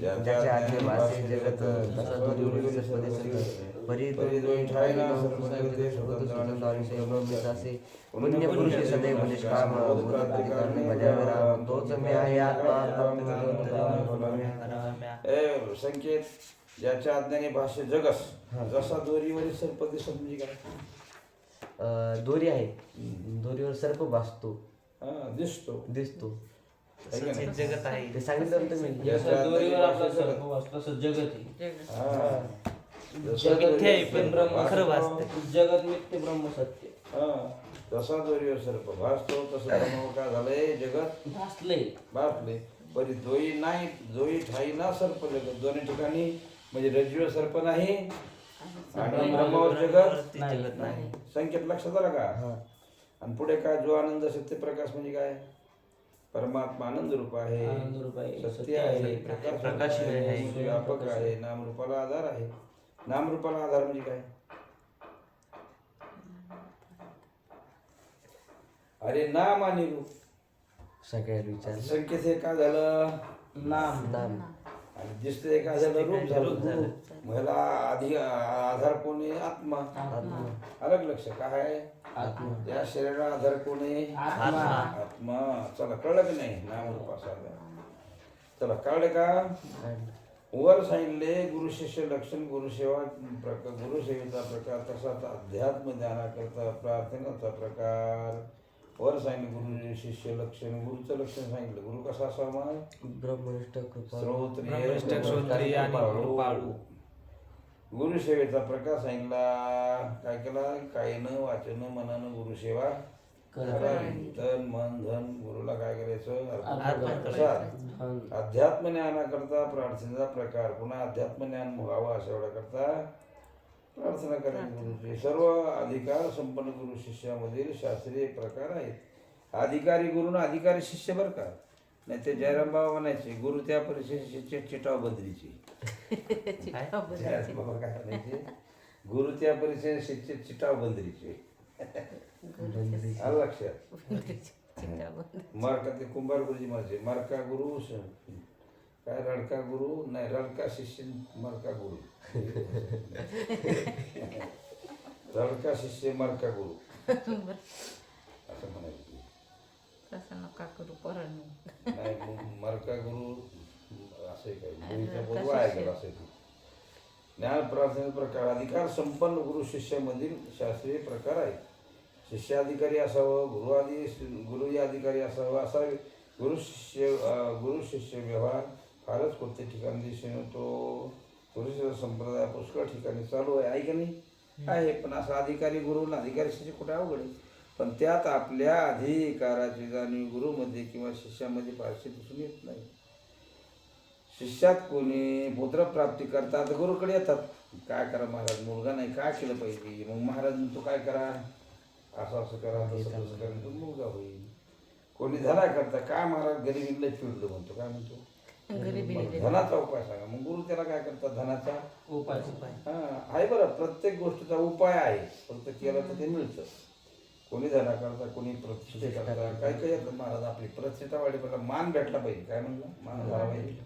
ज्याच्या आज्ञे जगत पुण्य पुरुषे सदैव निष्काम बजावे तोच मी आहे आत्मा संकेत ज्याच्या आज्ञाने भाषे जगस जसा दोरीवरील सर्पदे समजी काय अं, दोरी आहे. दोरीवर सर्प भासतो. हा, दिसतो. है? जगत आहे. ते सांगितलं ना तुम्ही. ज्याच्या दोरीवर आपला आज्ञाने सर्प वाचतो तसं जगत आहे. हा. जसा जगत दोरीवर पण सर्प ब्रह्म भासतो, खरं भासतं जगत मिथ्य ब्रह्म सत्य हा. जसा दोरीवर सर्प भासतो तसं ब्रह्म काय झालंय जगत भासले बापले परी दोई नाही दोई ठाई ना सर्प जगत. दोन्ही ठिकाणी म्हणजे रज्जूवर सर्प नाही आणि ब्रह्मावर जगत नाही जगत नाही. संकेत लक्षात आला का? आणि पुढे काय जो आनंद सत्य प्रकाश म्हणजे काय? परमात्मा आनंद रूप आहे आनंद रूप आहे, सत्य आहे प्रकाश आहे. व्यापक आहे नामरूपाला आधार आहे. नामरूपाला आधार म्हणजे काय? अरे नाम आणि रूप. सगळ्या विचार संकेत हे काय झालं? नाम. नाम. आणि दिसतंय काय झालं? रूप झालं. झालं. मला आधी आधार कोण आहे आत्मा. अलग लक्ष काय आहे? आत्मा. या शरीराला आधार कोण? आहे आत्मा. चला कळलं की नाही? नाम चला कळलं का? वर सांगितले गुरु शिष्य लक्षण गुरुसेवा प्रकार गुरुसेवेचा प्रकार तसाच अध्यात्म ज्ञानाकरता प्रार्थनेचा प्रकार. वर सांगितलं गुरु शिष्य लक्षण गुरुचं लक्षण सांगितलं. गुरु कसा असावा? ब्रह्मनिष्ठ श्रोत्रिय कृपाळू. गुरुसेवेचा प्रकार सांगितला. काय केला? कायनं वाचन मनानं गुरुसेवा तन मन धन गुरुला काय करायचं. अध्यात्म ज्ञानाकरता प्रार्थनेचा प्रकार. पुन्हा अध्यात्म ज्ञान व्हावं अशा एवढ्या करता. प्रार्थना करायची गुरुची सर्व अधिकार संपन्न गुरु शिष्यामधील शास्त्रीय प्रकार आहेत. अधिकारी गुरु ना अधिकारी शिष्य बरं का? नाही ते जयराम बाबा म्हणायचे गुरु त्या परिशिष्याचे चिटाव बदलीचे. बाबा काय म्हणायचे? गुरु त्या परिशिष्याचे चिटाव बंदरीचे आलं लक्षात? मार्का ते कुंभार गुरुजी माझे मार्का गुरु काय रडका गुरु? नाही रडका शिष्य मार्का गुरु. रडका शिष्य मार्का गुरु. असं म्हणायचं तसं नका करू पोरांनो नाही. मग मार्का गुरु असे काय पूर्व आहे असं ते. ज्ञान प्रार्थने प्रकार अधिकार संपन्न गुरु शिष्यामधील शास्त्रीय प्रकार आहेत शिष्याधिकारी असावं गुरु आधी गुरुही अधिकारी असावं असा गुरु शिष्य गुरु शिष्य व्यवहार फारच कोणत्या ठिकाणी दिसून येतो? गुरुशिष्य संप्रदाय पुष्कळ ठिकाणी चालू आहे आहे की नाही? आहे पण असा अधिकारी गुरु आणि अधिकारी शिष्य कुठे अवघड आहे? पण त्यात आपल्या अधिकाराची जाणीव गुरुमध्ये किंवा शिष्यामध्ये फारशी दिसून येत नाही. शिष्यात कोणी पुत्रप्राप्ती करतात गुरुकडे येतात. काय करा महाराज मुलगा नाही काय केलं पाहिजे? मग महाराज म्हणतो काय करा? असं असं करा तसं तसं करा. तो मुलगा होईल. कोणी धना करता काय महाराज गरिबीला पिडलं म्हणतो. काय म्हणतो? धनाचा उपाय सांगा. मग गुरु त्याला काय करतात धनाचा? उपाय हा आहे बरं. प्रत्येक गोष्टीचा उपाय आहे. फक्त केलं तर ते मिळतं. कोणी धना करता कोणी प्रतिष्ठे करता. काही काही येतं महाराज. आपली प्रतिष्ठा वाढली पहिला मान भेटला पाहिजे. काय म्हणलं? मान झाला पाहिजे.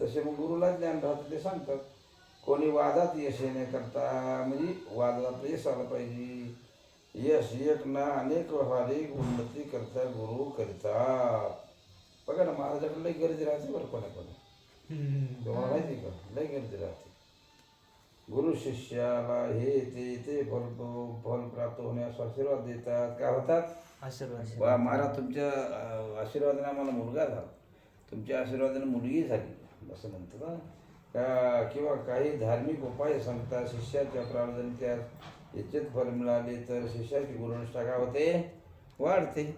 तसे मग गुरुला ज्ञान राहतं ते सांगतात. कोणी वादात यश येण्याकरता म्हणजे वादात यश आलं पाहिजे. यश एक ना अनेक व्यावहारिक उन्नती करता गुरु करतात. बघा ना महाराजाकडे लई गर्दी राहते बरं कोणा कोणा तुम्हाला माहिती का? लय गर्दी राहते. गुरु शिष्याला हे ते ते फल फल प्राप्त होण्यास आशीर्वाद देतात. काय होतात? आशीर्वाद. वा महाराज तुमच्या आशीर्वादाने आम्हाला मुलगा झाला. तुमच्या आशीर्वादाने मुलगी झाली. असं म्हणतात ना का किंवा काही धार्मिक उपाय सांगतात शिष्याच्या प्रार्थने त्यात इच्छित फल मिळाले तर शिष्याची गुरुनिष्ठा काय होते? वाढते.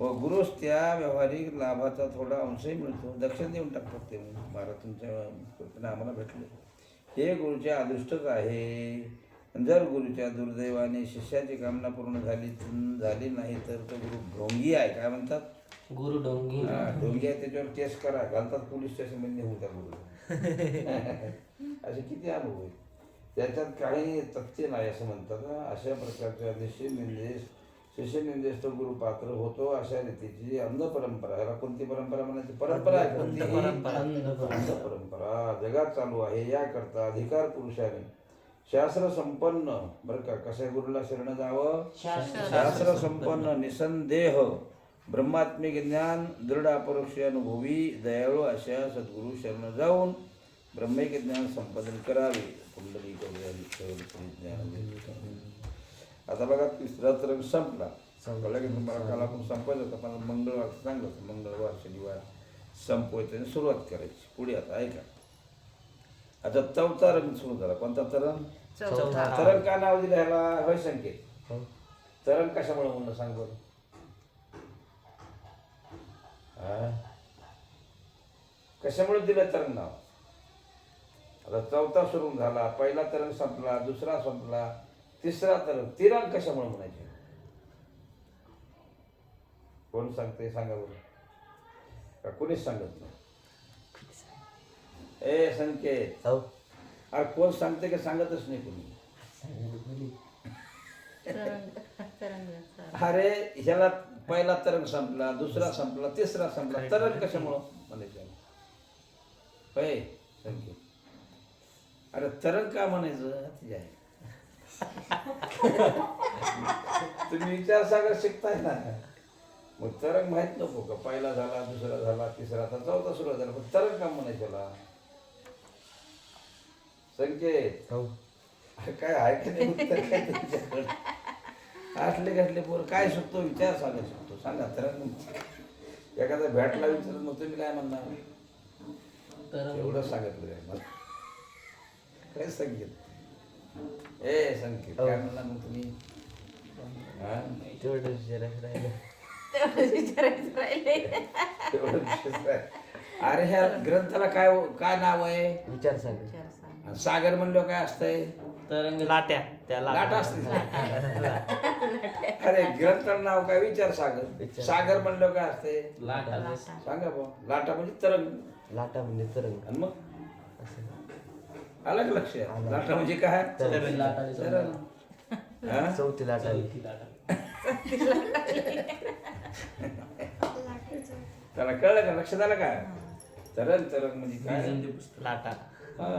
व गुरुस त्या व्यावहारिक लाभाचा थोडा अंशही मिळतो. दक्षिण देऊन टाकतात ते महाराज तुमच्या कृपेने आम्हाला भेटले. हे गुरुचे अदृष्टच आहे. जर गुरुच्या दुर्दैवाने शिष्याची कामना पूर्ण झाली झाली नाही तर तो गुरु ढोंगी आहे. काय म्हणतात? गुरु हा, ढोंगी आहे. त्याच्यावर केस करा. घालतात पोलीस स्टेशनमध्ये त्या गुरु असे किती अनुभव आहेत. त्याच्यात काही तथ्य नाही असं म्हणतात. अशा प्रकारच्या दिशे निर्देश शिष्यनिंदेस्त गुरु पात्र होतो अशा रीतीची अंध परंपरा याला कोणती परंपरा म्हणायची? परंपरा आहे कोणती? परंपरा. अंध परंपरा. जगात चालू आहे. याकरता अधिकार पुरुषाने शास्त्र संपन्न बरं का कशा गुरुला शरण जावं? शास्त्र संपन्न. निसंदेह ब्रह्मात्मिक ज्ञान दृढ अपरोक्ष अनुभवी दयाळू अशा सद्गुरु शरण जाऊन ब्रह्मिक ज्ञान संपादन करावे. कुंडली ज्ञान आता बघा तिसरा तर संपला. कळलं की तुम्हाला काल आपण संपवलं होतं पण मंगळवार सांगलं होतं मंगळवार शनिवार संपवायचं आणि सुरुवात करायची. पुढे आता ऐका. आता चौथा रंग सुरू झाला. कोणता तरंग? चौथा तरंग का नाव दिलं ह्याला? होय संकेत. हो. तरंग कशामुळे म्हणलं सांग बरं. हा? कशामुळे दिलं तरंग नाव? आता चौथा सुरू झाला. पहिला तरंग संपला दुसरा संपला. तिसरा तरंग तिरंग कशामुळे म्हणायचे? कोण सांगते सांगा बरं. का कोणीच सांगत नाही? ए संकेत. हो. अरे कोण सांगते का सांगतच नाही कोणी? अरे ह्याला पहिला तरंग संपला दुसरा संपला तिसरा संपला. तरंग कशामुळं म्हणायचं? संकेत. अरे तरंग का म्हणायचं? आहे. तुम्ही विचार सागर शिकताय ना. मग तरंग माहीत नको का? पहिला झाला दुसरा झाला तिसरा आता चौथा सुरू झाला पण तरंग का म्हणायचं त्याला. संकेत. हो. काय आहे का नाही उत्तर काय तुमच्याकडे? असले कसले पोर काय शिकतो विचार सांगा शिकतो सांगा तर एखादा भेटला विचार मग तुम्ही काय म्हणणार? तर एवढं सांगितलं आहे मला. काय संकेत? ए संकेत काय म्हणणार मग तुम्ही? हा? तेवढं विचारायचं राहिलं. तेवढंच विचारायचं राहिले एवढं विशेष काय? अरे ह्या ग्रंथाला काय काय नाव आहे? विचार सांग विचार सांग आणि सागर म्हणलं काय असतंय? तरंग लाट्या. त्या लाट असते अरे ग्रंथाला नाव काय? विचार सागर. सागर म्हणलं काय असते लाट. आली. लाटा. सांगा बा लाटा म्हणजे तरंग. लाटा म्हणजे तरंग. आणि मग? असं अलग लक्ष? आहे. लाटा म्हणजे काय? आली हा? चौथी लाट आली. आली. त्याला कळलं का? लक्षात आलं काय तरंग तरंग म्हणजे काय? लाटा. हा.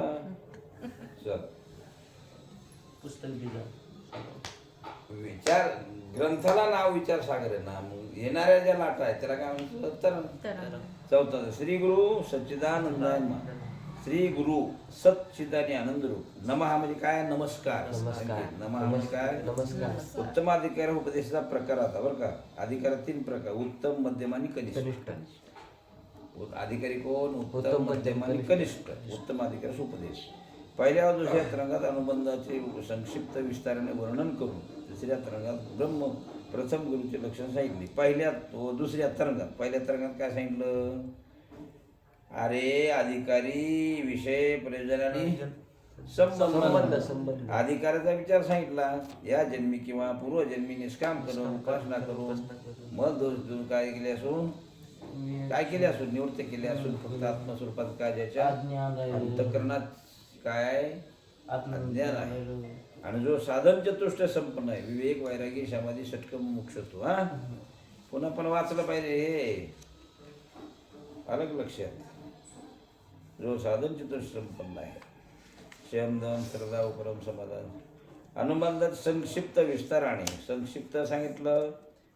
चल. पुस्तक विचार ग्रंथाला नाव विचार सागर आहे ना. मग येणाऱ्या ज्या लाटा आहेत त्याला काय म्हणतो तरंग चौथा श्री गुरु सच्चिदानंदाय नमः. श्री गुरु सच्चिदानी आनंद रूप. नमः म्हणजे काय? नमस्कार. नमस्कार. नमः म्हणजे काय? नमस्कार. उत्तमाधिकार उपदेशाचा प्रकार आता बरं का. अधिकारात तीन प्रकार. उत्तम मध्यम आणि कनिष्ठ. अधिकारी कोण? उत्तम मध्यम आणि कनिष्ठ. उत्तम अधिकार उपदेश. पहिल्या दुसऱ्या तरंगात अनुबंधाचे संक्षिप्त विस्ताराने वर्णन करून दुसऱ्या तरंगात ब्रह्म प्रथम गुरुचे लक्षण सांगितले. पहिल्या दुसऱ्या तरंगात. पहिल्या तरंगात काय सांगितलं? अरे अधिकारी विषय प्रयोजन. आणि संबंध. संबंध. अधिकाराचा विचार सांगितला. या जन्मी किंवा पूर्वजन्मी निष्काम करून उपासना करून मग दोष दूर काय केले असून? काय केले असून? निवृत्त केले असून? फक्त आत्मस्वरूपात काय ज्याच्या. अंतकरणात काय आत्मज्ञान आहे. आणि जो साधन चतुष्ट संपन्न आहे विवेक वैरागी समाधी षटकम मोक्षत्व हा? पुन्हा पण वाचलं पाहिजे हे. अलग लक्षात? जो साधन चतुष्ट संपन्न आहे शमदन श्रद्धा उपरम समाधान. अनुबंधात संक्षिप्त विस्ताराने संक्षिप्त सांगितलं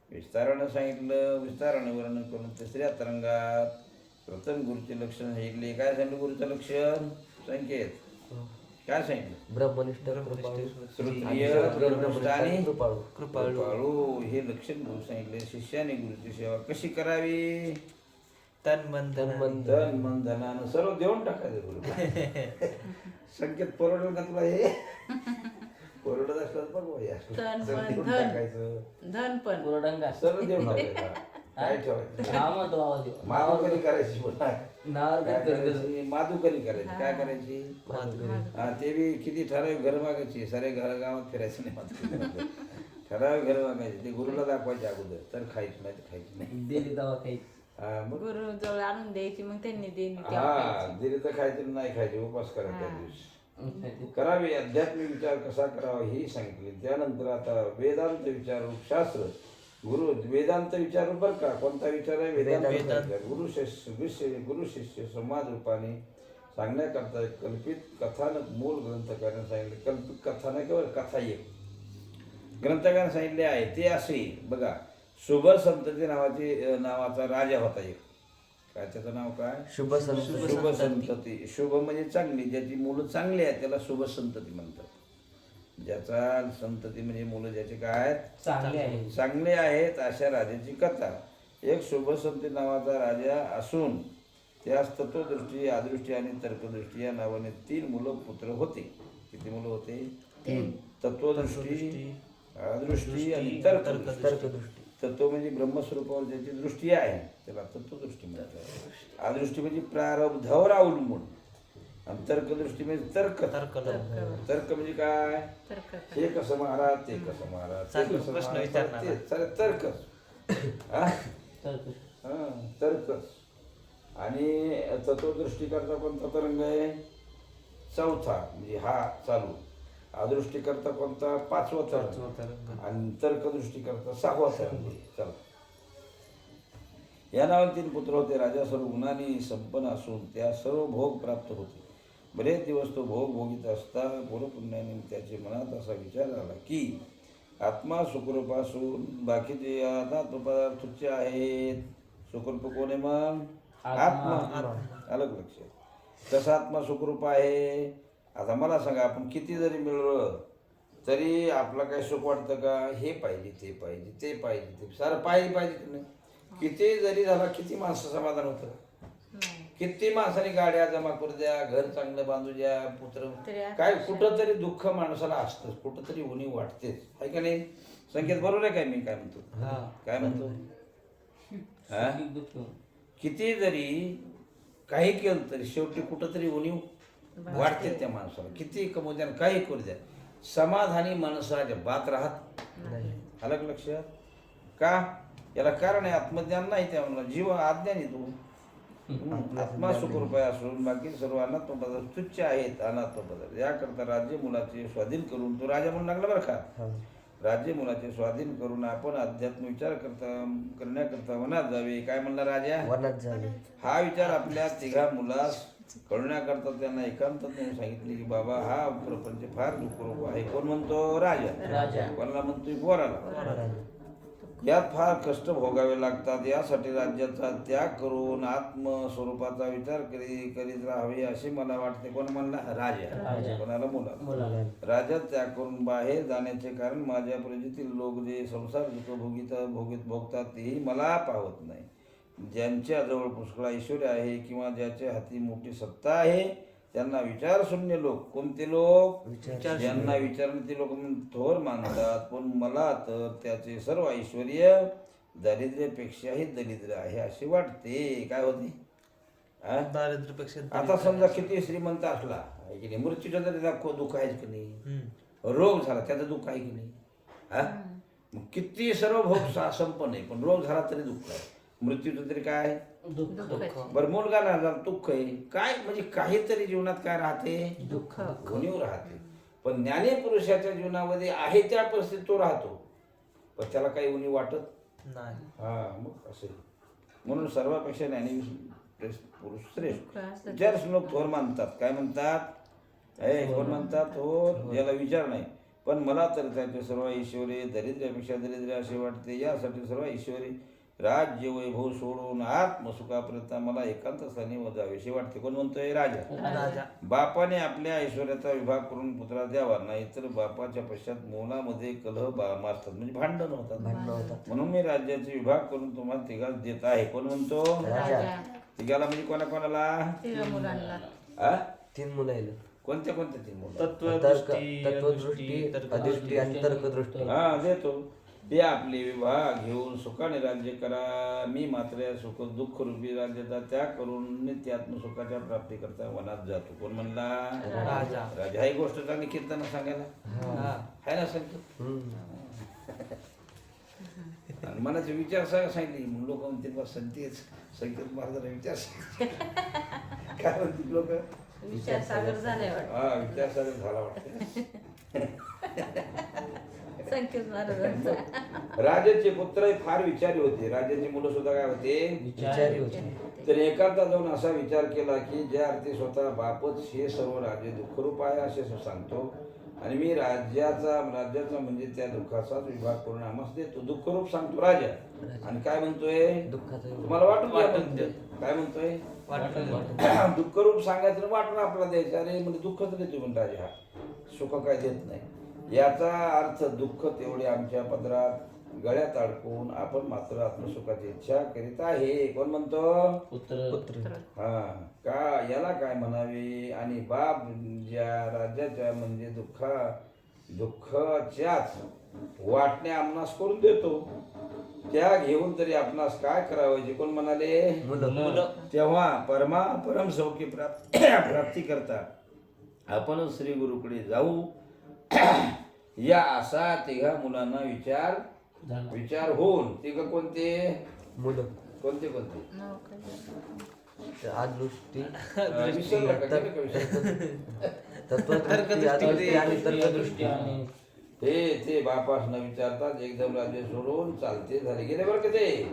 विस्तारानं सांगितलं विस्ताराने वर्णन करून तिसऱ्या तरंगात प्रथम गुरुचे लक्षण सांगितले. काय सांगितलं गुरुचं लक्षण? संकेत. काय सांगितलं? ब्रह्मनिष्ठ श्रोत्रिय आणि कृपाळू. कृपाळू. कृपाळू हे लक्षण गुरु सांगितले. शिष्याने गुरुची सेवा कशी करावी? तन मन धन मन धन मन धनानं सर्व देऊन टाकायचं गुरु. संकेत परवडेल का तुला हे? परवडत असलं बघ भैया. तन, सर्व मन, देऊन धन. टाकायचं. धन पण. कोरडंगा. सर्व देऊन टाकायचं. काय ठेवायचं? नाव बाबा देव. माधुकरी करायची पुन्हा नावावर काय काय करतो? करायची? माधुकरी करायची. काय करायची? हा ते बी किती ठराविक घर मागायची. सारे घर गावात फिरायचं नाही माधुकरी ठराविक घर मागायचे. ते गुरुला दाखवायचे अगोदर. तर खायची नाही तर खायची नाही. दिली दवा काही हा, मग? गुरु जवळ आणून द्यायची मग त्यांनी देईन हा दिली तर खायची नाही खायची उपास करायचा त्या दिवशी. करावे अध्यात्मिक विचार कसा करावा हे सांगितले. त्यानंतर आता वेदांत विचार शास्त्र. गुरु वेदांत विचार बरं का? कोणता विचार आहे? वेदांत विचार. गुरु शिष्य विषय गुरु शिष्य संवाद रूपाने सांगण्याकरता एक कल्पित कथानक मूल ग्रंथकाराने सांगितले. कल्पित कथानक केवळ कथा एक. ग्रंथकाराने सांगितले आहे ते असे बघा. शुभ संतती नावाचे नावाचा राजा होता एक. काय त्याचं नाव काय? शुभ संत. शुभ संतती. शुभ म्हणजे चांगली. ज्याची मुलं चांगली आहेत त्याला शुभ संतती म्हणतात. ज्याचा संतती म्हणजे मुलं ज्याचे काय आहेत? चांगले आहे चांगले आहेत अशा राजाची कथा. एक शुभ संती नावाचा राजा असून त्यास तत्वदृष्टी अदृष्टी आणि तर्कदृष्टी या नावाने तीन मुलं पुत्र होते. किती मुलं होते? तत्वदृष्टी अदृष्टी आणि तर्कदृष्टी. तत्व म्हणजे ब्रह्मस्वरूपावर ज्याची दृष्टी आहे त्याला तत्वदृष्टी म्हणतात अदृष्टी म्हणजे प्रारब्धावर अवलंबून. आणि तर्कदृष्टी म्हणजे तर्क. तर्क. तर्क म्हणजे काय? तर्क. हे कसं महाराज ते कसं महाराज ते चालू कसं प्रश्न महाराज, विचारणार. ते चालेल तर्कच हा? तर हा, तर्कच आणि तत्वदृष्टी करता कोणता तरंग आहे? चौथा म्हणजे हा चालू. अदृष्टी करता कोणता? पाचवा तरंग. आणि तर्कदृष्टी करता सहावा चला. या नावाने तीन पुत्र होते. राजा सर्व गुणांनी संपन्न असून त्या सर्व भोग प्राप्त होते. बरेच दिवस तो भोग भोगीत असता. पूर्वपुण्याने त्याच्या मनात असा विचार आला की आत्मा सुखरूपासून बाकीचे अनात्म पदार्थ तुच्छ आहेत. सुखरूप कोण आहे मग? आत्मा. अलग लक्षात? कसा आत्मा सुखरूप आहे आता मला सांगा आपण किती जरी मिळवलं तरी आपलं काय सुख वाटतं का? हे पाहिजे ते पाहिजे ते पाहिजे ते सारं पाहिजे पाहिजे की नाही? किती जरी झाला किती माणसं समाधान होतं? किती माणसाने गाड्या जमा करू द्या घर चांगलं बांधू द्या पुत्र काय कुठं तरी दुःख माणसाला असतंच कुठं तरी उणी वाटतेच. आहे का नाही? संकेत बरोबर आहे काय मी? काय म्हणतो? हा. काय म्हणतो? हा? किती जरी काही केलं तरी शेवटी कुठंतरी उणीव वाटते त्या माणसाला. किती कमवू द्या काही करू द्या. समाधानी माणसं अजिबात राहत अलग लक्षात का? याला कारण आहे आत्मज्ञान नाही त्या म्हणून जीव अज्ञानी तू. आत्मा सुखरूपाय असून बाकी सर्व अनात्म पदार्थ तुच्छ आहेत अनात्म पदार्थ याकरता राज्य मुलाचे स्वाधीन करून तो राजा म्हणून लागला बरं का. राज्य मुलाचे स्वाधीन करून आपण अध्यात्म विचार करता करण्याकरता मनात जावे. काय म्हणला राजा? वनात झाले हा विचार आपल्या तिघा मुलास कळण्याकरता त्यांना एकांतात सांगितले की बाबा हा प्रपंच फार दुःखरूप आहे. कोण म्हणतो? राजा. राजा. कोणाला म्हणतोय? पोराला. यात फार कष्ट भोगावे लागतात. यासाठी राज्याचा त्याग करून आत्मस्वरूपाचा विचार करी करीत राहावे असे मला वाटते. कोण म्हणला? राजा. राजा. कोणाला? मुला राज्यात त्याग करून बाहेर जाण्याचे कारण माझ्या प्रजेतील लोक जे संसार भोगित भोगित भोगतात तेही मला पावत नाही. ज्यांच्याजवळ पुष्कळ ऐश्वर्य आहे किंवा ज्याच्या हाती मोठी सत्ता आहे त्यांना विचार शून्य लोक. कोणते लोक? विचार ज्यांना विचारून ते लोक थोर मानतात. पण मला तर त्याचे सर्व ऐश्वर दारिद्र्यापेक्षाही दरिद्र आहे असे वाटते. काय होते? दारिद्र्यापेक्षा आता समजा किती श्रीमंत असला आहे की नाही? मृत्यूच्या जरी दाखव दुःख आहेच की नाही. रोग झाला त्याचं दुःख आहे की नाही? हा मग किती सर्व भोग संपन्न आहे पण रोग झाला तरी दुःख आहे. मृत्यूचं तरी काय आहे? दुःख. दुःख. बरं मुलगा झाला दुःख आहे. काय म्हणजे काहीतरी जीवनात काय राहते? दुःख. उणीव राहते. पण ज्ञानी पुरुषाच्या जीवनामध्ये आहे त्या परिस्थितीत तो राहतो. पण त्याला काही उणीव वाटत नाही. हा मग असे. म्हणून सर्वापेक्षा ज्ञानी पुरुष श्रेष्ठ. असलं विचार लोक थोर मानतात काय म्हणतात? हे कोण म्हणतात थोर याला विचार नाही. पण मला तर त्याचे सर्व ऐश्वर्य दरिद्र्यापेक्षा दरिद्र असे वाटते. यासाठी सर्व ऐश्वर्य राज्य वैभव सोडून आत्मसुखापर्यंत मला एकांत स्थानी जावेशी वाटते. कोण म्हणतोय? राजा. राजा. बापाने आपल्या ऐश्वर्याचा विभाग करून पुत्रा द्यावा. नाही तर बापाच्या पश्चात मोलामध्ये कलह बा मारतात. म्हणजे भांडण होतात. भांडणं होतात. म्हणून मी राज्याचे विभाग करून तुम्हाला तिघात देत आहे. कोण म्हणतो? राजा. तिघाला म्हणजे कोणा कोणाला? तिघ? तीन मुलं कोणत्या कोणत्या तीन मुलं तत्वदृष्टी आणि तर्कदृष्टी. हा देतो. ते आपले विभाग घेऊन सुखाने राज्य करा. मी मात्र या सुख दुःख रूपी राज्याचा त्याग करून नित्य आत्मसुखाच्या प्राप्ती करता वनात जातो. कोण म्हणला? राजा. राजा. ही गोष्ट चांगली कीर्तन सांगायला. हा. आहे ना. हा. आणि मनाचे विचार सांग सांगितले. मग लोक म्हणते बा संतेच संकेत महाराजांना विचार काय म्हणते लोक विचार सागर झाले हा विचार सागर झाला वाटतं. संकेत महाराजांचा राजाचे पुत्र फार विचारी होते. राजाची मुलं सुद्धा काय होते? विचारी होती. तर एखादा जाऊन असा विचार केला की ज्या अर्थी स्वतः बापच हे सर्व राज्य दुःखरूप आहे असे सांगतो. आणि मी राज्याचा राज्याचा म्हणजे त्या दुःखाचाच विभाग करून आम्हाला देतो. दुःखरूप सांगतो राजा. आणि काय म्हणतोय. तुम्हाला वाटून. काय म्हणतोय? दुःखरूप सांगायचं वाटून आपला द्यायचं. अरे म्हणजे दुःखच देतो पण राजा. हा सुख काय देत नाही. याचा अर्थ दुःख तेवढे आमच्या पदरात गळ्यात अडकून आपण मात्र आत्मसुखाची इच्छा करीत आहे. कोण म्हणतो? पुत्र. पुत्र. हा. का याला काय म्हणावे? आणि बाप ज्या राज्याच्या म्हणजे दुःखा दुःखाच्याच वाटण्या आमनास करून देतो. त्या घेऊन तरी आपणास काय करावे जे कोण म्हणाले? मुलं. तेव्हा परमा परम सौख्य प्राप्त प्राप्ती करता आपण श्री गुरुकडे जाऊ. या असा तिघा मुलांना विचार विचार होऊन. तिघ कोणते? मुलं. कोणते कोणते? आदृष्टी तर्कदृष्टी. आणि ते ते बापास न विचारतात एकदम राज्य सोडून चालते झाले गेले बरं का ते?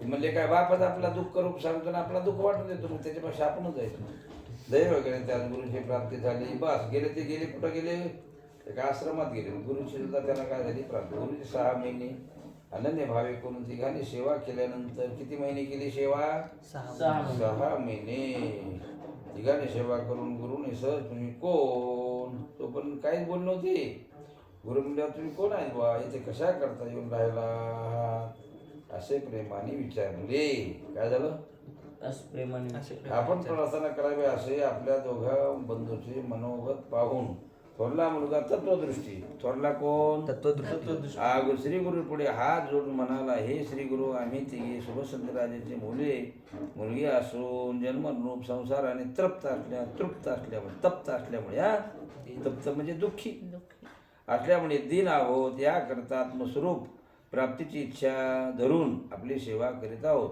ते म्हणले काय बापाच आपला दुःख रूप सांगतो ना आपला दुःख वाटून देतो मग त्याच्यापेक्षा आपणच जायचं. दैव वगैरे त्या गुरुची प्राप्ती झाली. बस गेले ते गेले कुठं गेले? एका आश्रमात गेले. गुरुची सुद्धा त्यांना काय झाली? प्राप्ती गुरुची सहा महिने अनन्य भावे करून तिघांनी सेवा केल्यानंतर किती महिने केली सेवा? सहा सहा महिने. तिघांनी सेवा करून गुरुने सर तुम्ही कोण? तो पण काहीच बोल नव्हते. गुरु म्हणल्यावर तुम्ही कोण आहेत बा इथे कशा करता येऊन राहिला? असे प्रेमाने विचारले. काय झालं? असं प्रेमाने असे आपण प्रार्थना करावी असे आपल्या दोघा बंधूचे मनोगत पाहून थोरला मुलगा तत्वदृष्टी. थोरला कोण? तत्वदृष्टी. आग श्री गुरु पुढे हात जोडून म्हणाला हे श्री गुरु आम्ही तिघे शुभसंत राजाचे मुले. मुलगी असून जन्मरूप संसाराने तृप्त असल्या तृप्त असल्यामुळे तप्त असल्यामुळे हा? तप्त म्हणजे दुःखी. दुःखी. असल्यामुळे दिन आहोत याकरता आत्मस्वरूप प्राप्तीची इच्छा धरून आपली सेवा करीत आहोत.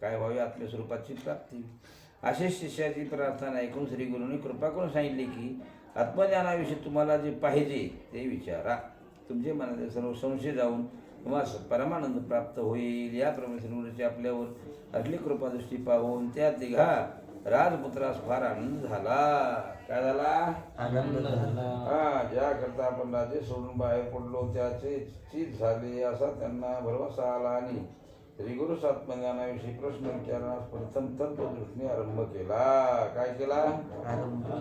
काय व्हावे आत्मस्वरूपाची प्राप्ती? असे शिष्याची प्रार्थना ऐकून श्री गुरुंनी कृपा करून सांगितले की आत्मज्ञानाविषयी तुम्हाला जे पाहिजे ते विचारा. तुमचे मनाचे सर्व संशय जाऊन तुम्हाला परमानंद प्राप्त होईल. याप्रमाणे श्री गुरुची आपल्यावर असली कृपादृष्टी पाहून त्या तिघा राजपुत्रास फार आनंद झाला. काय झाला? आनंद झाला. हा ज्या करता आपण राजे सोडून बाहेर पडलो त्याचे चीज झाले असा त्यांना भरवसा आला आणि श्री गुरु आत्मज्ञानाविषयी प्रश्न विचारण्यास प्रथम तत्वदृष्टीने आरंभ केला काय केला.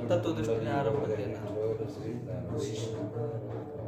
तत्वदृष्टीने आरंभ केला श्री.